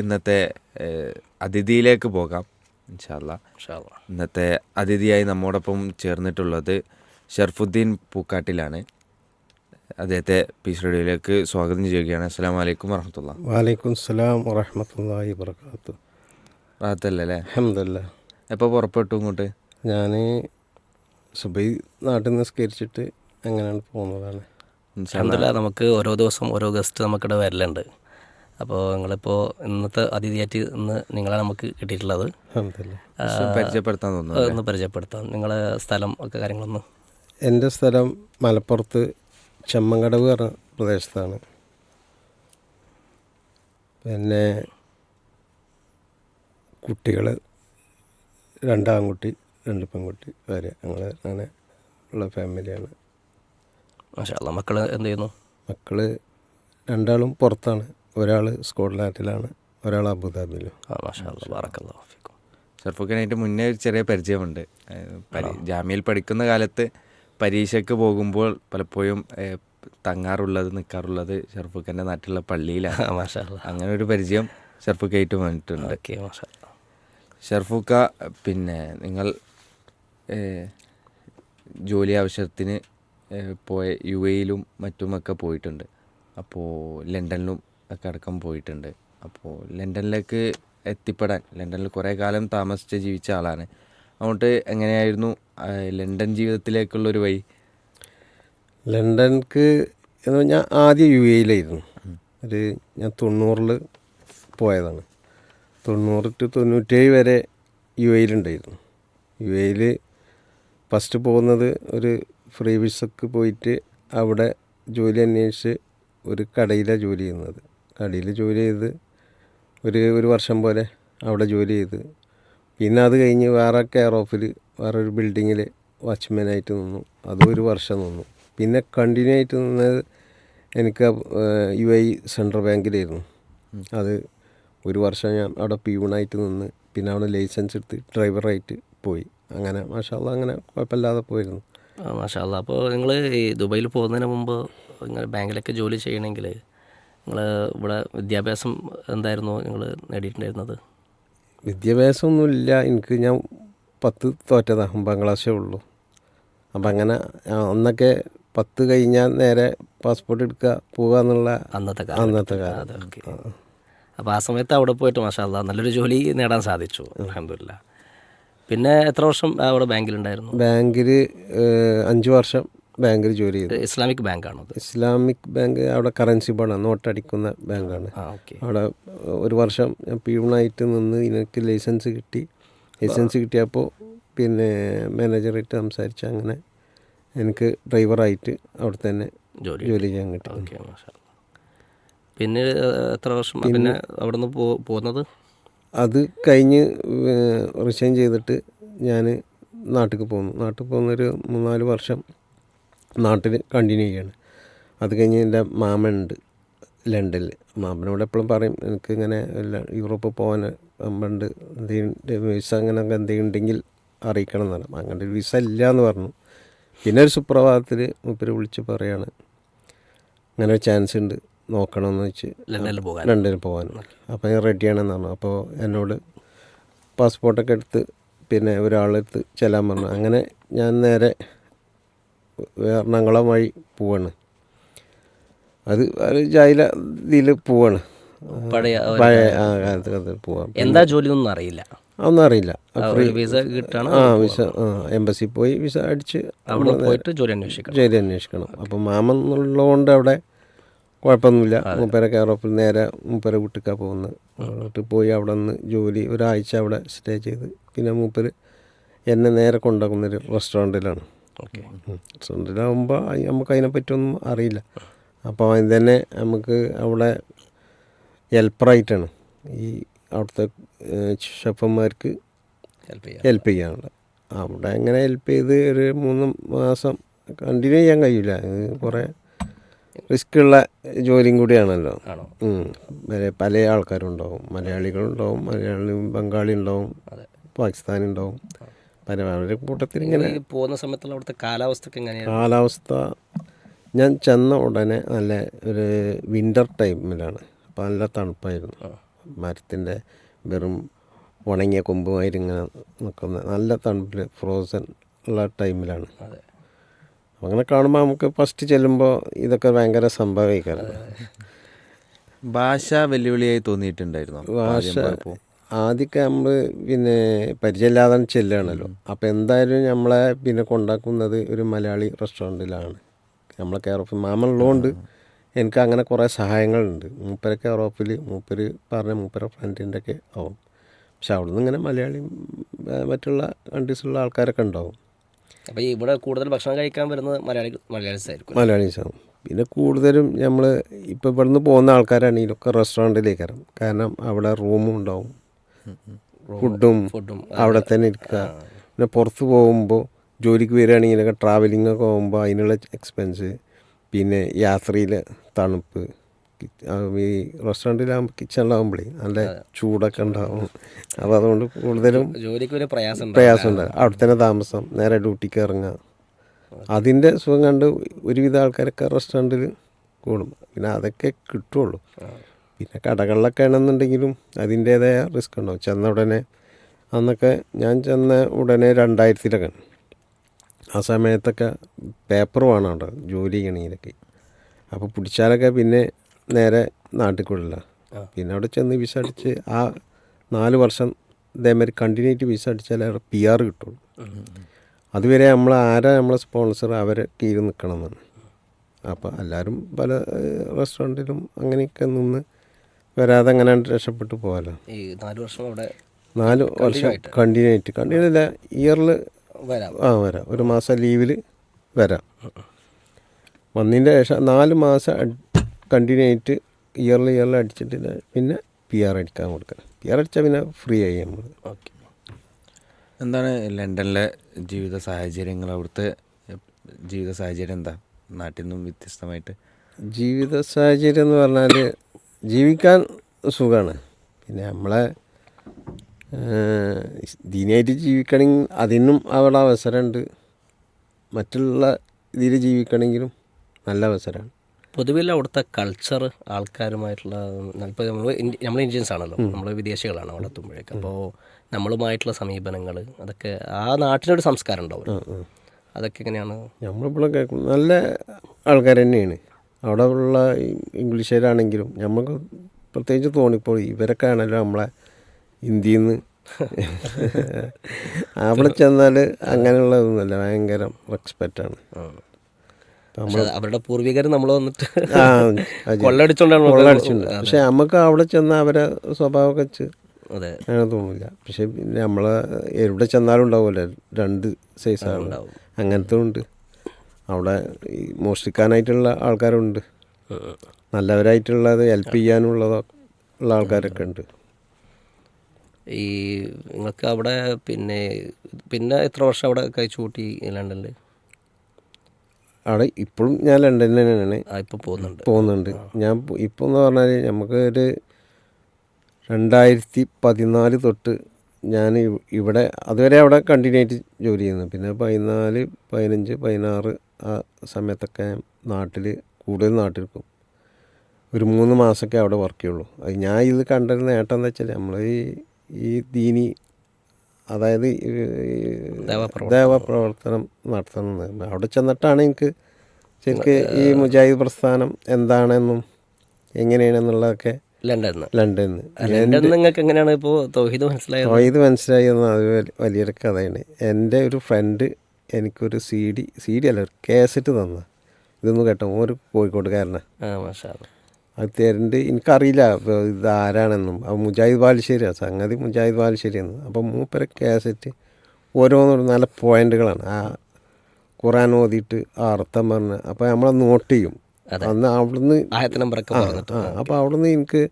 ഇന്നത്തെ അതിഥിയിലേക്ക് പോകാം. ഇൻഷാല്ല. ഇന്നത്തെ അതിഥിയായി നമ്മോടൊപ്പം ചേർന്നിട്ടുള്ളത് ഷർഫുദ്ദീൻ പൂക്കാട്ടിലാണ്. അദ്ദേഹത്തെ പീസ് റേഡിയോയിലേക്ക് സ്വാഗതം ചെയ്യുകയാണ്. അസ്സാം വലൈക്കും വറഹമത്തുള്ള. വാലൈക്കും സ്ലാം വറഹമത്തല്ലാഹി വർക്കാത്തു റാത്തല്ലേ അല്ലേ? അഹമ്മദല്ല എപ്പോൾ പുറപ്പെട്ടു ഇങ്ങോട്ട്? ഞാൻ സുബൈ നാട്ടിൽ നിസ്കരിച്ചിട്ട് എങ്ങനെയാണ് അങ്ങനെയാണ് പോകുന്നതാണ് അൽഹംദുലില്ലാ നമുക്ക് ഓരോ ദിവസം ഓരോ ഗസ്റ്റ് നമുക്കിവിടെ വരലുണ്ട്. അപ്പോൾ നിങ്ങളിപ്പോൾ ഇന്നത്തെ അതിഥിയായിട്ട് ഇന്ന് നിങ്ങളെ നമുക്ക് കിട്ടിയിട്ടുള്ളത്. പരിചയപ്പെടുത്താൻ ഒന്ന് പരിചയപ്പെടുത്താം. നിങ്ങളെ സ്ഥലം ഒക്കെ കാര്യങ്ങളൊന്ന്. എന്റെ സ്ഥലം മലപ്പുറത്ത് ചെമ്മങ്കടവ് പറഞ്ഞ പ്രദേശത്താണ്. പിന്നെ കുട്ടികൾ രണ്ടാൺകുട്ടി രണ്ട് പെൺകുട്ടി വരെ ഞങ്ങൾ അങ്ങനെ ഉള്ള ഫാമിലിയാണ്. മക്കൾ എന്ത് ചെയ്യുന്നു? മക്കൾ രണ്ടാളും പുറത്താണ്. ഒരാൾ സ്കോട്ട്ലാൻഡിലാണ് ഒരാൾ അബുദാബിയിലും. ഫീക്കും. ഷർഫുഖാനായിട്ട് മുന്നേ ഒരു ചെറിയ പരിചയമുണ്ട്. പരി- ജാമ്യയിൽ പഠിക്കുന്ന കാലത്ത് പരീക്ഷയ്ക്ക് പോകുമ്പോൾ പലപ്പോഴും തങ്ങാറുള്ളത് നിൽക്കാറുള്ളത് ഷർഫുഖിന്റെ നാട്ടിലുള്ള പള്ളിയിലാണ്. അങ്ങനെ ഒരു പരിചയം ഷർഫുഖായിട്ട് വന്നിട്ടുണ്ട്. ഷർഫുഖ പിന്നെ നിങ്ങൾ ജോലി ആവശ്യത്തിന് പോയ യു എയിലും മറ്റുമൊക്കെ പോയിട്ടുണ്ട്. അപ്പോൾ ലണ്ടനിലും ഒക്കെ അടക്കം പോയിട്ടുണ്ട്. അപ്പോൾ ലണ്ടനിലേക്ക് എത്തിപ്പെടാൻ ലണ്ടനിൽ കുറേ കാലം താമസിച്ച് ജീവിച്ച ആളാണ്. അതുകൊണ്ട് എങ്ങനെയായിരുന്നു ലണ്ടൻ ജീവിതത്തിലേക്കുള്ളൊരു വഴി? ലണ്ടൻക്ക് എന്ന് പറഞ്ഞാൽ ആദ്യം യു എയിലായിരുന്നു ഒരു ഞാൻ തൊണ്ണൂറിൽ പോയതാണ്. തൊണ്ണൂറ് ടു തൊണ്ണൂറ്റേഴ് വരെ യു എയിലുണ്ടായിരുന്നു യു എയിൽ ഫസ്റ്റ് പോകുന്നത് ഒരു ഫ്രീ വിസക്ക് പോയിട്ട് അവിടെ ജോലി അന്വേഷിച്ച് ഒരു കടയിലാണ് ജോലി ചെയ്യുന്നത്. കടയിൽ ജോലി ചെയ്ത് ഒരു ഒരു വർഷം പോലെ അവിടെ ജോലി ചെയ്ത്. പിന്നെ അത് കഴിഞ്ഞ് വേറെ കെയർ ഓഫിൽ വേറെ ഒരു ബിൽഡിങ്ങിൽ വാച്ച്മാനായിട്ട് നിന്നു. അതും ഒരു വർഷം നിന്നു. പിന്നെ കണ്ടിന്യൂ ആയിട്ട് നിന്നത് എനിക്ക് യു ഐ സെൻട്രൽ ബാങ്കിലായിരുന്നു അത് ഒരു വർഷം ഞാൻ അവിടെ പ്യൂണായിട്ട് നിന്ന് പിന്നെ അവിടെ ലൈസൻസ് എടുത്ത് ഡ്രൈവറായിട്ട് പോയി. അങ്ങനെ മാഷാല്ല അങ്ങനെ കുഴപ്പമില്ലാതെ പോയിരുന്നു. മാഷാല്ല. അപ്പോൾ നിങ്ങൾ ഈ ദുബായിൽ പോകുന്നതിന് മുമ്പ് നിങ്ങൾ ബാങ്കിലൊക്കെ ജോലി ചെയ്യണമെങ്കിൽ നിങ്ങൾ ഇവിടെ വിദ്യാഭ്യാസം എന്തായിരുന്നു നിങ്ങൾ നേടിയിട്ടുണ്ടായിരുന്നത്? വിദ്യാഭ്യാസമൊന്നുമില്ല. എനിക്ക് ഞാൻ പത്ത് തോറ്റതാണ് ഒമ്പതാം ക്ലാസ്സേ ഉള്ളൂ. അപ്പം അങ്ങനെ അന്നൊക്കെ പത്ത് കഴിഞ്ഞാൽ നേരെ പാസ്പോർട്ട് എടുക്കുക പോവുക എന്നുള്ള അന്നത്തെ അന്നത്തെ കാലം അതെ അപ്പോൾ ആ സമയത്ത് അവിടെ പോയിട്ട് മാഷാ അല്ലാ നല്ലൊരു ജോലി നേടാൻ സാധിച്ചു. അലഹമില്ല പിന്നെ എത്ര വർഷം അവിടെ ബാങ്കിലുണ്ടായിരുന്നു? ബാങ്കിൽ അഞ്ച് വർഷം ബാങ്കിൽ ജോലി ചെയ്തു. ഇസ്ലാമിക് ബാങ്കാണോ ഇസ്ലാമിക് ബാങ്ക് അവിടെ കറൻസി ബോർഡാണ് നോട്ടടിക്കുന്ന ബാങ്കാണ് അവിടെ ഒരു വർഷം ഞാൻ പ്യൂണായിട്ട് നിന്ന് എനിക്ക് ലൈസൻസ് കിട്ടി. ലൈസൻസ് കിട്ടിയപ്പോൾ പിന്നെ മാനേജറായിട്ട് സംസാരിച്ച് അങ്ങനെ എനിക്ക് ഡ്രൈവറായിട്ട് അവിടെ തന്നെ ജോലി ജോലി ചെയ്യാൻ കിട്ടി. പിന്നെ എത്ര വർഷം പിന്നെ അവിടെ നിന്ന് പോകുന്നത് അത് കഴിഞ്ഞ് റിസൈൻ ചെയ്തിട്ട് ഞാൻ നാട്ടിൽ പോന്നു. നാട്ടിൽ പോകുന്നൊരു മൂന്നാൽ വർഷം നാട്ടിൽ കണ്ടിന്യൂ ചെയ്യാണ്. അത് കഴിഞ്ഞ് എന്റെ മാമനുണ്ട് ലണ്ടനിൽ. മാമനോട് എപ്പോഴും പറയും എനിക്ക് ഇങ്ങനെ യൂറോപ്പ് പോകാൻ അമ്പണ്ട് എന്തെങ്കിലും വിസ അങ്ങനെ എന്തെങ്കിലും ഉണ്ടെങ്കിൽ അറിയിക്കണം എന്ന് പറഞ്ഞു. അങ്ങനെ ഒരു വിസ ഇല്ല എന്ന് പറഞ്ഞു. പിന്നെ ഒരു സുപ്രഭാതത്തിൽ മുപ്പര് വിളിച്ച് പറയാണ് അങ്ങനെ ഒരു ചാൻസ് ഉണ്ട് നോക്കണമെന്ന് വെച്ച് ലണ്ടനിൽ പോകാൻ. ലണ്ടനിൽ പോകാൻ. അപ്പോൾ ഞാൻ റെഡിയാണെന്ന് പറഞ്ഞു. അപ്പോൾ എന്നോട് പാസ്പോർട്ടൊക്കെ എടുത്ത് പിന്നെ ഒരാളെടുത്ത് ചെല്ലാൻ പറഞ്ഞു. അങ്ങനെ ഞാൻ നേരെ എറണാകുളം വഴി പോവാണ്. അത് ഒരു ജൈല ഇതിൽ പോവാണ്. പഴയ പഴയ ആ കാലത്ത്. അത് പോവാം. എന്താ ജോലി ഒന്നും അറിയില്ല. ഒന്നും അറിയില്ല. ആ, വിസ കിട്ടാണ് ആ വിസ ആ എംബസി പോയി വിസ അടിച്ച് അവിടെ പോയിട്ട് ജോലി അന്വേഷിക്കണം. ജോലി അന്വേഷിക്കണം. അപ്പം മാമൻ എന്നുള്ളതുകൊണ്ട് അവിടെ കുഴപ്പമൊന്നുമില്ല. മൂപ്പര കേറോപ്പിൽ നേരെ മൂപ്പര വീട്ടിലേക്കാണ് പോകുന്നത്. വീട്ടിൽ പോയി അവിടെ നിന്ന് ജോലി ഒരാഴ്ച അവിടെ സ്റ്റേ ചെയ്ത്. പിന്നെ മൂപ്പര് എന്നെ നേരെ കൊണ്ടാക്കുന്നൊരു റെസ്റ്റോറന്റിലാണ്. ഓക്കെ. റെസ്റ്റോറന്റിലാകുമ്പോൾ നമുക്ക് അതിനെപ്പറ്റിയൊന്നും അറിയില്ല. അപ്പോൾ അതിന് തന്നെ നമുക്ക് അവിടെ ഹെൽപ്പറായിട്ടാണ് ഈ അവിടുത്തെ ഷെഫന്മാർക്ക് ഹെൽപ്പ് ചെയ്യാനുള്ളത് അവിടെ അങ്ങനെ ഹെൽപ്പ് ചെയ്ത് ഒരു മൂന്ന് മാസം കണ്ടിന്യൂ ചെയ്യാൻ കഴിയില്ല കുറേ റിസ്ക് ഉള്ള ജോലിയും കൂടിയാണല്ലോ. പല ആൾക്കാരുണ്ടാവും. മലയാളികളുണ്ടാവും മലയാളി ബംഗാളി ഉണ്ടാവും പാകിസ്ഥാനി ഉണ്ടാവും അവരുടെ കൂട്ടത്തിൽ ഇങ്ങനെ പോകുന്ന സമയത്തുള്ള അവിടുത്തെ കാലാവസ്ഥ എങ്ങനെയാണ്? കാലാവസ്ഥ. ഞാൻ ചെന്ന ഉടനെ നല്ല ഒരു വിന്റർ ടൈമിലാണ് അപ്പോൾ നല്ല തണുപ്പായിരുന്നു. മരത്തിന്റെ വെറും ഉണങ്ങിയ കൊമ്പുമായിട്ട് ഇങ്ങനെ നിൽക്കുന്ന നല്ല തണുപ്പിൽ ഫ്രോസൺ ഉള്ള ടൈമിലാണ് അങ്ങനെ കാണുമ്പോൾ നമുക്ക് ഫസ്റ്റ് ചെല്ലുമ്പോൾ ഇതൊക്കെ ഭയങ്കര സംഭവിക്കാറുണ്ട് ഭാഷ വെല്ലുവിളിയായി തോന്നിയിട്ടുണ്ടായിരുന്നു? ഭാഷ? ആദ്യമൊക്കെ നമ്മൾ പിന്നെ പരിചയമില്ലാതെ ചെല്ലുകയാണല്ലോ. അപ്പോൾ എന്തായാലും നമ്മളെ പിന്നെ കൊണ്ടാക്കുന്നത് ഒരു മലയാളി റെസ്റ്റോറന്റിലാണ്. നമ്മളെ കെയർ ഓഫ് മാമുള്ളതുകൊണ്ട് എനിക്ക് അങ്ങനെ കുറേ സഹായങ്ങളുണ്ട്. മൂപ്പര കെയർ ഓഫിൽ മൂപ്പര് പറഞ്ഞ മൂപ്പര ഫ്രണ്ടിന്റെ ഒക്കെ ആവും. പക്ഷെ അവിടെ നിന്ന് ഇങ്ങനെ മലയാളി മറ്റുള്ള കൺട്രീസിലുള്ള ആൾക്കാരൊക്കെ ഉണ്ടാവും. അപ്പോൾ ഇവിടെ കൂടുതൽ ഭക്ഷണം കഴിക്കാൻ വരുന്നത് മലയാളി മലയാളീസ് ആയിരിക്കും മലയാളീസ് ആവും പിന്നെ കൂടുതലും നമ്മൾ ഇപ്പോൾ ഇവിടുന്ന് പോകുന്ന ആൾക്കാരാണെങ്കിലൊക്കെ റെസ്റ്റോറന്റിലേക്ക് ഇറങ്ങും കാരണം അവിടെ റൂമും ഉണ്ടാവും. ഫുഡും ഫുഡും. അവിടെ തന്നെ ഇരിക്കുക. പിന്നെ പുറത്ത് പോകുമ്പോൾ ജോലിക്ക് വരികയാണെങ്കിലൊക്കെ ട്രാവലിംഗ് ഒക്കെ പോകുമ്പോൾ അതിനുള്ള എക്സ്പെൻസ് പിന്നെ യാത്രയിൽ തണുപ്പ്. ഈ റെസ്റ്റോറന്റിലാകുമ്പോൾ കിച്ചണിലാകുമ്പോഴേ നല്ല ചൂടൊക്കെ ഉണ്ടാവും. അപ്പോൾ അതുകൊണ്ട് കൂടുതലും ജോലിക്ക് ഒരു പ്രയാസം പ്രയാസം ഉണ്ടാകും അവിടെ തന്നെ താമസം. നേരെ ഡ്യൂട്ടിക്ക് ഇറങ്ങുക. അതിന്റെ സുഖം കണ്ട് ഒരുവിധ ആൾക്കാരൊക്കെ റെസ്റ്റോറന്റിൽ കൂടും. പിന്നെ അതൊക്കെ കിട്ടുള്ളൂ. പിന്നെ കടകളിലൊക്കെ ആണെന്നുണ്ടെങ്കിലും അതിന്റേതായ റിസ്ക് ഉണ്ടാവും ചെന്ന ഉടനെ അന്നൊക്കെ ഞാൻ ചെന്ന ഉടനെ രണ്ടായിരത്തിലൊക്കെ. ആ സമയത്തൊക്കെ പേപ്പർ വേണം അവിടെ ജോലി ചെയ്യണമെങ്കിലൊക്കെ. അപ്പോൾ പിടിച്ചാലൊക്കെ പിന്നെ നേരെ നാട്ടിൽ കൊള്ളില്ല പിന്നെ അവിടെ ചെന്ന് വിസ അടിച്ച് ആ നാല് വർഷം ഇതേമാതിരി കണ്ടിന്യൂറ്റി വിസ അടിച്ചാൽ അവിടെ പി ആർ കിട്ടുള്ളൂ. അതുവരെ നമ്മൾ ആരാ നമ്മളെ സ്പോൺസർ അവരെ കീഴിൽ നിൽക്കണം എന്നാണ് അപ്പോൾ എല്ലാവരും പല റെസ്റ്റോറന്റിലും അങ്ങനെയൊക്കെ നിന്ന് വരാതെ അങ്ങനെ രക്ഷപ്പെട്ടു പോകാമല്ലോ ഈ നാല് വർഷം അവിടെ നാല് വർഷം കണ്ടിന്യൂ ആയിട്ട്. കണ്ടിന്യൂ അല്ല ഇയറിൽ വരാം. ആ വരാം. ഒരു മാസം ലീവിൽ വരാം. വന്നതിന്റെ ശേഷം നാല് മാസം കണ്ടിന്യൂ ആയിട്ട് ഇയറിൽ ഇയറിൽ അടിച്ചിട്ട് പിന്നെ പി ആർ അടിക്കാൻ കൊടുക്കണം. പി ആർ അടിച്ചാൽ പിന്നെ ഫ്രീ ആയി നമ്മൾ ഓക്കെ എന്താണ് ലണ്ടനിലെ ജീവിത സാഹചര്യങ്ങൾ? അവിടുത്തെ ജീവിത സാഹചര്യം എന്താ? നാട്ടിൽ നിന്നും വ്യത്യസ്തമായിട്ട്. ജീവിത സാഹചര്യം എന്ന് പറഞ്ഞാൽ ജീവിക്കാൻ സുഖമാണ് പിന്നെ നമ്മളെ ദീനായിട്ട് ജീവിക്കണമെങ്കിൽ അതിനും അവിടെ അവസരമുണ്ട്. മറ്റുള്ള ഇതിൽ ജീവിക്കണമെങ്കിലും നല്ല അവസരമാണ്. പൊതുവിൽ അവിടുത്തെ കൾച്ചർ ആൾക്കാരുമായിട്ടുള്ള ഇപ്പോൾ നമ്മൾ നമ്മൾ ഇന്ത്യൻസ് ആണല്ലോ. നമ്മൾ വിദേശികളാണ് അവിടെ എത്തുമ്പോഴേക്ക്. അപ്പോൾ നമ്മളുമായിട്ടുള്ള സമീപനങ്ങൾ അതൊക്കെ ആ നാട്ടിലൊരു സംസ്കാരം ഉണ്ടാവും അതൊക്കെ എങ്ങനെയാണ്? നമ്മളിപ്പോഴും കേൾക്കുന്നത് നല്ല ആൾക്കാർ തന്നെയാണ്. അവിടെ ഉള്ള ഇംഗ്ലീഷുകാരാണെങ്കിലും നമുക്ക് പ്രത്യേകിച്ച് തോന്നിപ്പോൾ ഇവരൊക്കെ ആണല്ലോ നമ്മളെ ഇന്ത്യയിൽ നിന്ന് അവിടെ ചെന്നാൽ അങ്ങനെയുള്ളതൊന്നുമല്ല. ഭയങ്കര റെസ്പെക്റ്റാണ് അവരുടെ പൂർവികർ നമ്മൾ വന്നിട്ട് കൊള്ളടിച്ചോണ്ടാണ് കൊള്ളടിച്ചിട്ടുണ്ട് പക്ഷെ നമുക്ക് അവിടെ ചെന്ന അവരെ സ്വഭാവമൊക്കെ വെച്ച് അങ്ങനെ തോന്നില്ല പക്ഷെ നമ്മളെ എവിടെ ചെന്നാലും ഉണ്ടാവുമല്ലോ. രണ്ട് സൈസാണ് അങ്ങനത്തെ ഉണ്ട്. അവിടെ ഈ മോഷ്ടിക്കാനായിട്ടുള്ള ആൾക്കാരുണ്ട്. നല്ലവരായിട്ടുള്ളത് ഹെൽപ്പ് ചെയ്യാനുള്ളതോ ഉള്ള ആൾക്കാരൊക്കെ ഉണ്ട്. ഈ നിങ്ങൾക്ക് അവിടെ പിന്നെ പിന്നെ എത്ര വർഷം അവിടെ കഴിച്ചു കൂട്ടി ലണ്ടനിൽ അവിടെ ഇപ്പോഴും ഞാൻ ലണ്ടനിൽ തന്നെയാണ്. ഇപ്പോൾ ഇപ്പം പോകുന്നുണ്ട്. പോകുന്നുണ്ട്. ഞാൻ ഇപ്പോൾ എന്ന് പറഞ്ഞാൽ നമുക്ക് ഒരു രണ്ടായിരത്തി പതിനാല് തൊട്ട് ഞാൻ ഇവിടെ അതുവരെ അവിടെ കണ്ടിന്യൂ ആയിട്ട് ജോലി ചെയ്യുന്നു. പിന്നെ പതിനാല് പതിനഞ്ച് പതിനാറ് ആ സമയത്തൊക്കെ നാട്ടിൽ കൂടുതൽ നാട്ടിൽ പോകും ഒരു മൂന്ന് മാസമൊക്കെ അവിടെ വർക്ക് ചെയ്യുള്ളൂ. അത് ഞാൻ ഇത് കണ്ടൊരു നേട്ടം എന്താ വെച്ചാൽ നമ്മൾ ഈ ഈ ദീനി അതായത് ദേവപ്രവർത്തനം. നടത്തുന്നത്. അവിടെ ചെന്നിട്ടാണ് എനിക്ക് ശരിക്ക് ഈ മുജാഹിദ് പ്രസ്ഥാനം എന്താണെന്നും എങ്ങനെയാണെന്നുള്ളതൊക്കെ ലണ്ടനിൽ ലണ്ടനിൽ ലണ്ടനിൽ നിങ്ങൾക്ക് എങ്ങനെയാണ് ഇപ്പോൾ തൗഹീദ് മനസ്സിലായത്? തൗഹീദ് മനസ്സിലായി എന്ന് അത് വലിയൊരു കഥയാണ്. എന്റെ ഒരു ഫ്രണ്ട് എനിക്കൊരു സി ഡി സി ഡി അല്ല കാസറ്റ് തന്ന. ഇതൊന്നും കേട്ടോ ഒരു കോഴിക്കോട്ടുകാരനാണ് അല്ലാ. അത് തരണ്ട് എനിക്കറിയില്ല ഇത് ആരാണെന്നും. അത് മുജാഹിദ് ബാലുശ്ശേരിയാണ് സംഗതി മുജാഹിദ് ബാലുശ്ശേരിയാണ്. അപ്പം മൂപ്പര കേസറ്റ് ഓരോന്നും നല്ല പോയിന്റുകളാണ് ആ ഖുറാൻ ഓതിയിട്ട് ആ അർത്ഥം പറഞ്ഞ് അപ്പോൾ നമ്മളെ നോട്ട് ചെയ്യും. അന്ന് അവിടുന്ന് അപ്പോൾ അവിടുന്ന് എനിക്ക്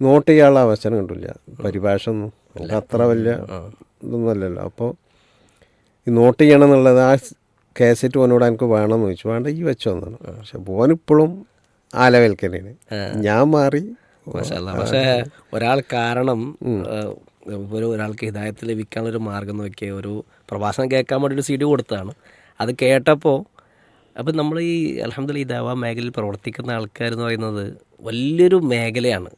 നോട്ട് ചെയ്യാനുള്ള അവസരം കിട്ടില്ല. പരിഭാഷ ഒന്നും അത്ര വലിയ ഇതൊന്നും അല്ലല്ലോ. അപ്പോൾ നോട്ട് ചെയ്യണം എന്നുള്ളത് ആ കാസറ്റ് ഓനോട് എനിക്ക് വേണമെന്ന് ചോദിച്ചു. വേണ്ട ഈ വെച്ചോ എന്നാണ് പക്ഷെ ഓനിപ്പോഴും ആ ലെവൽക്കന്നെയാണ് ഞാൻ മാറി. പക്ഷേ ഒരാൾ കാരണം ഒരു ഒരാൾക്ക് ഹിദായത്ത് ലഭിക്കാനുള്ള ഒരു മാർഗം നോക്കിയ ഒരു പ്രഭാഷണം കേൾക്കാൻ വേണ്ടി ഒരു സി ഡി കൊടുത്തതാണ്. അത് കേട്ടപ്പോൾ അപ്പം നമ്മൾ ഈ അലഹമ്മദ് ദേവാ മേഖലയിൽ പ്രവർത്തിക്കുന്ന ആൾക്കാർ എന്ന് പറയുന്നത് വലിയൊരു മേഖലയാണ്.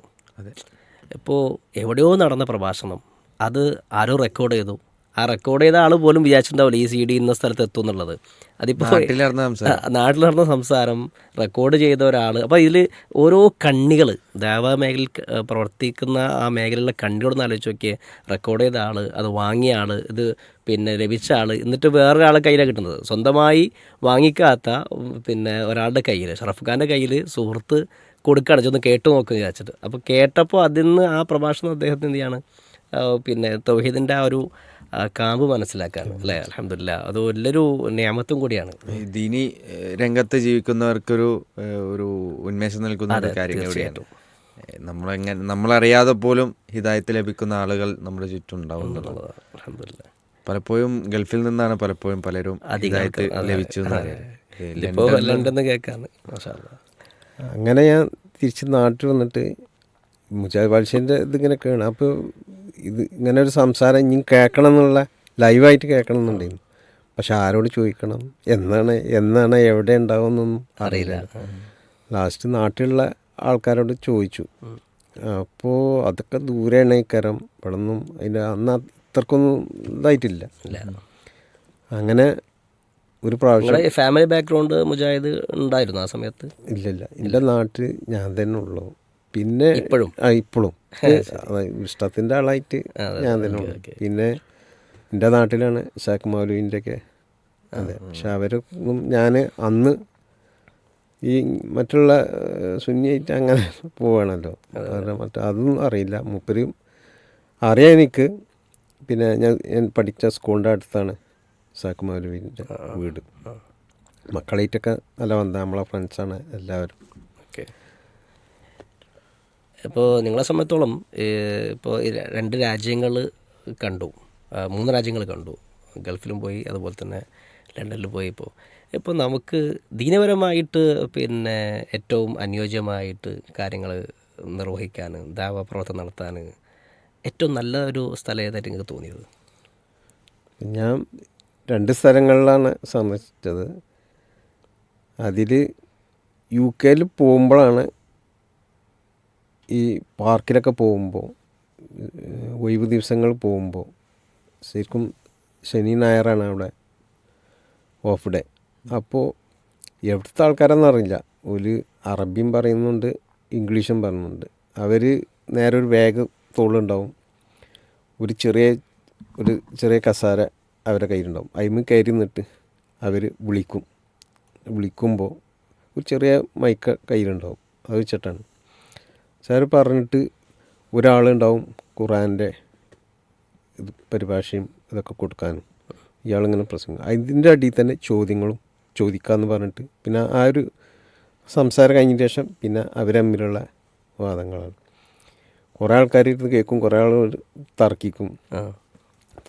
ഇപ്പോൾ എവിടെയോ നടന്ന പ്രഭാഷണം. അത് ആരോ റെക്കോർഡ് ചെയ്തു. ആ റെക്കോർഡ് ചെയ്ത ആൾ പോലും വിചാരിച്ചിട്ടുണ്ടാവില്ല ഈ സി ഡി ഇന്ന സ്ഥലത്ത് എത്തും എന്നുള്ളത്. അതിപ്പോൾ നാട്ടിൽ നടന്ന സംസാരം. റെക്കോർഡ് ചെയ്ത ഒരാൾ അപ്പോൾ ഇതിൽ ഓരോ കണ്ണികൾ ദേവ മേഖലയിൽ പ്രവർത്തിക്കുന്ന ആ മേഖലയിലെ കണ്ണികളൊന്ന് ആലോചിച്ച് നോക്കിയേ. റെക്കോർഡ് ചെയ്ത ആൾ അത് വാങ്ങിയ ആൾ ഇത് പിന്നെ ലഭിച്ച ആൾ എന്നിട്ട് വേറൊരാളെ കയ്യിലാണ് കിട്ടുന്നത്. സ്വന്തമായി വാങ്ങിക്കാത്ത പിന്നെ ഒരാളുടെ കയ്യിൽ ഷറഫ് ഖാന്റെ കയ്യിൽ സുഹൃത്ത് കൊടുക്കുകയാണ് ചെന്ന് കേട്ടു നോക്കുക വിചാരിച്ചിട്ട്. അപ്പോൾ കേട്ടപ്പോൾ അതിൽ നിന്ന് ആ പ്രഭാഷണം അദ്ദേഹത്തിന് എന്ത് ചെയ്യാണ്? പിന്നെ തൗഹീദിന്റെ ആ ഒരു ആ, കാമ്പ് മനസ്സിലാക്കാണ് അല്ലേ? അലഹമില്ല അത് വലിയൊരു നിയമത്തും കൂടിയാണ്. ദീനി രംഗത്ത് ജീവിക്കുന്നവർക്കൊരു ഒരു ഉന്മേഷം നൽകുന്ന ഒരു കാര്യം കൂടിയാണ്. ഏഹ്, നമ്മളെങ്ങനെ നമ്മളറിയാതെ പോലും ഹിദായത്ത് ലഭിക്കുന്ന ആളുകൾ നമ്മുടെ ചുറ്റും ഉണ്ടാവുന്നുള്ളത് പലപ്പോഴും ഗൾഫിൽ നിന്നാണ് പലപ്പോഴും പലരും ഹിദായത്ത് ലഭിച്ചു. അങ്ങനെ ഞാൻ തിരിച്ച് നാട്ടിൽ വന്നിട്ട് മുജാബ് ബാദ്ഷേന്റെ ഇതിങ്ങനെ കേണം അപ്പോൾ ഇത് ഇങ്ങനെ ഒരു സംസാരം ഇനി കേൾക്കണം എന്നുള്ള ലൈവായിട്ട് കേൾക്കണം എന്നുണ്ടായിരുന്നു പക്ഷെ ആരോട് ചോദിക്കണം? എന്നാണ് എന്നാണ് എവിടെ ഉണ്ടാവുമെന്നൊന്നും അറിയില്ല. ലാസ്റ്റ് നാട്ടിലുള്ള ആൾക്കാരോട് ചോദിച്ചു. അപ്പോൾ അതൊക്കെ ദൂരെയാണ് ഈ കരം. ഇവിടെ നിന്നും അതിന്റെ അന്ന് അത്രക്കൊന്നും ഇതായിട്ടില്ല. അങ്ങനെ ഒരു പ്രാവശ്യം ഫാമിലി ബാക്ക്ഗ്രൗണ്ട് മുജാഹിദ് ഉണ്ടായിരുന്നു ആ സമയത്ത്? ഇല്ലില്ല എന്റെ നാട്ടിൽ ഞാൻ തന്നെ ഉള്ളൂ. പിന്നെ ഇപ്പോഴും? ആ ഇപ്പോഴും ഇഷ്ടത്തിന്റെ ആളായിട്ട് ഞാൻ തന്നെ പിന്നെ എന്റെ നാട്ടിലാണ് ഷാഖ് മൗലുവിന്റെ ഒക്കെ അതെ. പക്ഷെ അവരൊന്നും ഞാൻ അന്ന് ഈ മറ്റുള്ള സുന്നിയായിട്ട് അങ്ങനെ പോവാണല്ലോ. കാരണം മറ്റേ അതൊന്നും അറിയില്ല. മുപ്പരും അറിയാം എനിക്ക്. പിന്നെ ഞാൻ ഞാൻ പഠിച്ച സ്കൂളിന്റെ അടുത്താണ് ഷാഖ് മൗലുവിന്റെ വീട്. മക്കളായിട്ടൊക്കെ നല്ല വന്ന. നമ്മളെ ഫ്രണ്ട്സാണ് എല്ലാവരും. ഇപ്പോൾ നിങ്ങളെ സംബന്ധിച്ചോളം ഇപ്പോൾ രണ്ട് രാജ്യങ്ങൾ കണ്ടു. മൂന്ന് രാജ്യങ്ങൾ കണ്ടു. ഗൾഫിലും പോയി അതുപോലെ തന്നെ ലണ്ടനിൽ പോയി ഇപ്പോൾ ഇപ്പോൾ നമുക്ക് ദീനപരമായിട്ട് പിന്നെ ഏറ്റവും അനുയോജ്യമായിട്ട് കാര്യങ്ങൾ നിർവഹിക്കാൻ ദാവപ്രവർത്തനം നടത്താൻ ഏറ്റവും നല്ല ഒരു സ്ഥലം ഏതായിട്ട് നിങ്ങൾക്ക് തോന്നിയത്? ഞാൻ രണ്ട് സ്ഥലങ്ങളിലാണ് സന്ദർശിച്ചത്. അതിൽ യു കെയിൽ പോകുമ്പോഴാണ് ഈ പാർക്കിലൊക്കെ പോകുമ്പോൾ ഒഴിവ് ദിവസങ്ങൾ പോകുമ്പോൾ ശരിക്കും ശനി ഞായറാണ് അവിടെ ഓഫ് ഡേ അപ്പോൾ എവിടുത്തെ ആൾക്കാരെന്ന് അറിയില്ല. ഒരു അറബിയും പറയുന്നുണ്ട് ഇംഗ്ലീഷും പറയുന്നുണ്ട്. അവർ നേരെ ഒരു ബാഗ് തോളുണ്ടാവും. ഒരു ചെറിയ ഒരു ചെറിയ കസാര അവരുടെ കയ്യിലുണ്ടാവും. അതിന് കയറി നിന്നിട്ട് അവർ വിളിക്കും. വിളിക്കുമ്പോൾ ഒരു ചെറിയ മൈക്ക കയ്യിലുണ്ടാവും. അത് വെച്ചിട്ടാണ്. സാറ് പറഞ്ഞിട്ട് ഒരാളുണ്ടാവും ഖുറാന്റെ ഇത് പരിഭാഷയും ഇതൊക്കെ കൊടുക്കാനും. ഇയാളിങ്ങനെ പ്രസംഗം. അതിന്റെ അടിയിൽ തന്നെ ചോദ്യങ്ങളും ചോദിക്കാമെന്ന് പറഞ്ഞിട്ട് പിന്നെ ആ ഒരു സംസാരം കഴിഞ്ഞതിന് ശേഷം പിന്നെ അവർ തമ്മിലുള്ള വാദങ്ങളാണ്. കുറേ ആൾക്കാർ ഇരുന്ന് കേൾക്കും കുറേ ആളുകൾ തർക്കിക്കും.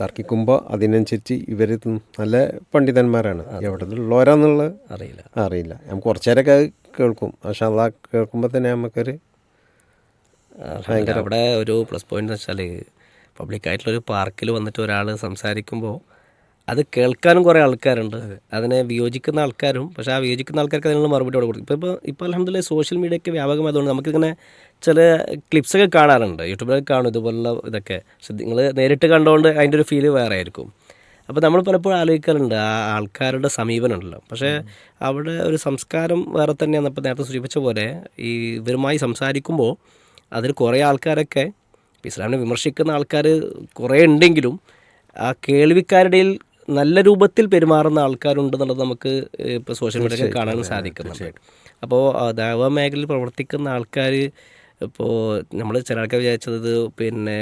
തർക്കിക്കുമ്പോൾ അതിനനുസരിച്ച് ഇവർ നല്ല പണ്ഡിതന്മാരാണ്. എവിടെ നിന്നുള്ളവരാന്നുള്ളത് അറിയില്ല. അറിയില്ല. നമുക്ക് കുറച്ചേരൊക്കെ അത് കേൾക്കും. പക്ഷെ അതാ കേൾക്കുമ്പോൾ തന്നെ നമുക്കൊരു. അവിടെ ഒരു പ്ലസ് പോയിന്റ് എന്ന് വെച്ചാൽ ഒരു പാർക്കിൽ വന്നിട്ട് ഒരാൾ സംസാരിക്കുമ്പോൾ അത് കേൾക്കാനും കുറേ ആൾക്കാരുണ്ട്. അതിനെ വിയോജിക്കുന്ന ആൾക്കാരും പക്ഷേ ആ വിയോജിക്കുന്ന ആൾക്കാർക്ക് അതിനുള്ള മറുപടി അവിടെ കൊടുക്കും. ഇപ്പോൾ ഇപ്പോൾ ഇപ്പോൾ അലഹമില്ല സോഷ്യൽ മീഡിയ ഒക്കെ വ്യാപകമായതുകൊണ്ട് നമുക്കിങ്ങനെ ചില ക്ലിപ്സൊക്കെ കാണാറുണ്ട്. യൂട്യൂബിലൊക്കെ കാണും ഇതുപോലുള്ള ഇതൊക്കെ. പക്ഷെ നിങ്ങൾ നേരിട്ട് കണ്ടുകൊണ്ട് അതിന്റെ ഒരു ഫീൽ വേറെ ആയിരിക്കും. അപ്പോൾ നമ്മൾ പലപ്പോഴും ആലോചിക്കാറുണ്ട് ആ ആൾക്കാരുടെ സമീപനമുണ്ടല്ലോ. പക്ഷേ അവിടെ ഒരു സംസ്കാരം വേറെ തന്നെയാണ്. ഇപ്പോൾ നേരത്തെ സൂചിപ്പിച്ച പോലെ ഈ ഇവരുമായി സംസാരിക്കുമ്പോൾ അതിൽ കുറേ ആൾക്കാരൊക്കെ ഇസ്ലാമിനെ വിമർശിക്കുന്ന ആൾക്കാർ കുറേ ഉണ്ടെങ്കിലും ആ കേൾവിക്കാരുടെയിൽ നല്ല രൂപത്തിൽ പെരുമാറുന്ന ആൾക്കാരുണ്ടെന്നുള്ളത് നമുക്ക് ഇപ്പോൾ സോഷ്യൽ മീഡിയയിൽ കാണാൻ സാധിക്കുന്നുണ്ട്. അപ്പോൾ ദൈവ മേഖലയിൽ പ്രവർത്തിക്കുന്ന ആൾക്കാർ ഇപ്പോൾ നമ്മൾ ചില ആൾക്കാർ വിചാരിച്ചത് പിന്നെ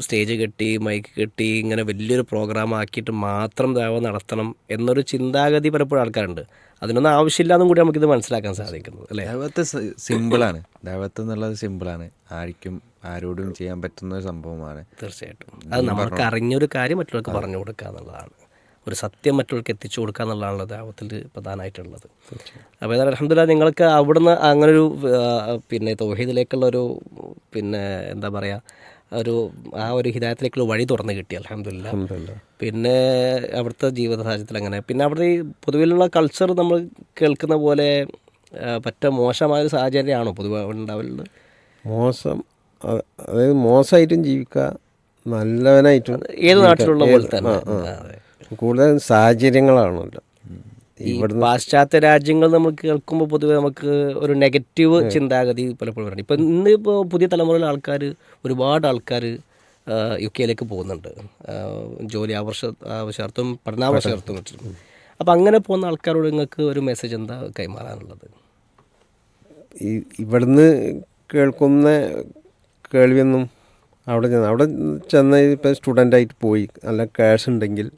സ്റ്റേജ് കെട്ടി മൈക്ക് കെട്ടി ഇങ്ങനെ വലിയൊരു പ്രോഗ്രാം ആക്കിയിട്ട് മാത്രം ദേവ നടത്തണം എന്നൊരു ചിന്താഗതി പലപ്പോഴും ആൾക്കാരുണ്ട്. അതിനൊന്നും ആവശ്യമില്ലാന്നും കൂടി നമുക്കിത് മനസ്സിലാക്കാൻ സാധിക്കുന്നു അല്ലേ? ദൈവത്തെ സിമ്പിളാണ്. ദൈവത്ത് എന്നുള്ളത് സിമ്പിളാണ്. ആർക്കും ആരോടും ചെയ്യാൻ പറ്റുന്ന ഒരു സംഭവമാണ്. തീർച്ചയായിട്ടും. അത് നമുക്ക് അറിഞ്ഞൊരു കാര്യം മറ്റുള്ളവർക്ക് പറഞ്ഞു കൊടുക്കുക എന്നുള്ളതാണ്. ഒരു സത്യം മറ്റുള്ളവർക്ക് എത്തിച്ചു കൊടുക്കുക എന്നുള്ളതാണല്ലോ ദൈവത്തിൽ പ്രധാനമായിട്ടുള്ളത്. അപ്പോൾ ഏതായാലും അലഹമില്ല നിങ്ങൾക്ക് അവിടുന്ന് അങ്ങനൊരു ഒരു പിന്നെ തൗഹീദിലേക്കുള്ള ഒരു പിന്നെ എന്താ പറയുക ഒരു ആ ഒരു ഹിദായത്തിലേക്കുള്ള വഴി തുറന്നു കിട്ടി അലഹമില്ല. പിന്നെ അവിടുത്തെ ജീവിത സാഹചര്യത്തിൽ അങ്ങനെ പിന്നെ അവിടെ ഈ പൊതുവിലുള്ള കൾച്ചർ നമ്മൾ കേൾക്കുന്ന പോലെ പറ്റ മോശമായ ഒരു സാഹചര്യമാണോ പൊതുവെ ഉണ്ടാവലുള്ളത്? മോശം അതായത് മോശമായിട്ടും ജീവിക്കുക നല്ലവനായിട്ടും ഏത് നാട്ടിലുള്ള പോലെ തന്നെ. കൂടുതൽ സാഹചര്യങ്ങളാണല്ലോ. ഈ പാശ്ചാത്യ രാജ്യങ്ങൾ നമ്മൾ കേൾക്കുമ്പോൾ പൊതുവെ നമുക്ക് ഒരു നെഗറ്റീവ് ചിന്താഗതി പലപ്പോഴും വരണം ഇപ്പം ഇന്ന് ഇപ്പോൾ പുതിയ തലമുറയിലെ ആൾക്കാർ ഒരുപാട് ആൾക്കാർ യു കെയിലേക്ക് പോകുന്നുണ്ട്. ജോലി ആവശ്യ ആവശ്യാർത്ഥം പഠനാവശ്യാർത്ഥം വെച്ചിട്ട്. അപ്പം അങ്ങനെ പോകുന്ന ആൾക്കാരോട് നിങ്ങൾക്ക് ഒരു മെസ്സേജ് എന്താ കൈമാറാനുള്ളത്? ഈ ഇവിടുന്ന് കേൾക്കുന്ന കേൾവിയൊന്നും അവിടെ ചെന്ന് അവിടെ ചെന്ന് ഇപ്പം സ്റ്റുഡന്റായിട്ട് പോയി നല്ല ക്യാഷ് ഉണ്ടെങ്കിൽ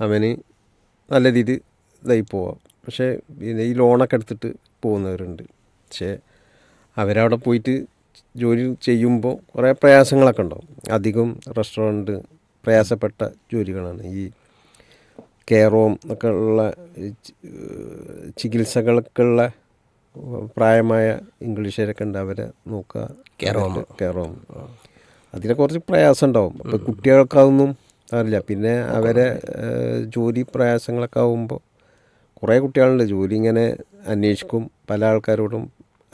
അവന് നല്ല രീതിയിൽ ഇതായി പോവാം. പക്ഷേ പിന്നെ ഈ ലോണൊക്കെ എടുത്തിട്ട് പോകുന്നവരുണ്ട്. പക്ഷേ അവരവിടെ പോയിട്ട് ജോലി ചെയ്യുമ്പോൾ കുറേ പ്രയാസങ്ങളൊക്കെ ഉണ്ടാവും. അധികം റെസ്റ്റോറന്റ് പ്രയാസപ്പെട്ട ജോലികളാണ്. ഈ കെയർ ഹോം ഒക്കെ ഉള്ള ഈ ഉള്ള ചികിത്സകൾക്കുള്ള പ്രായമായ ഇംഗ്ലീഷുകാരൊക്കെ ഉണ്ട് അവരെ നോക്കുക. Care home. Care home. അതിനെ കുറച്ച് പ്രയാസം ഉണ്ടാവും. അപ്പോൾ കുട്ടികൾക്കതൊന്നും അറിയില്ല. പിന്നെ അവരെ ജോലി പ്രയാസങ്ങളൊക്കെ ആകുമ്പോൾ കുറേ കുട്ടികളുണ്ട്. ജോലി ഇങ്ങനെ അന്വേഷിക്കും. പല ആൾക്കാരോടും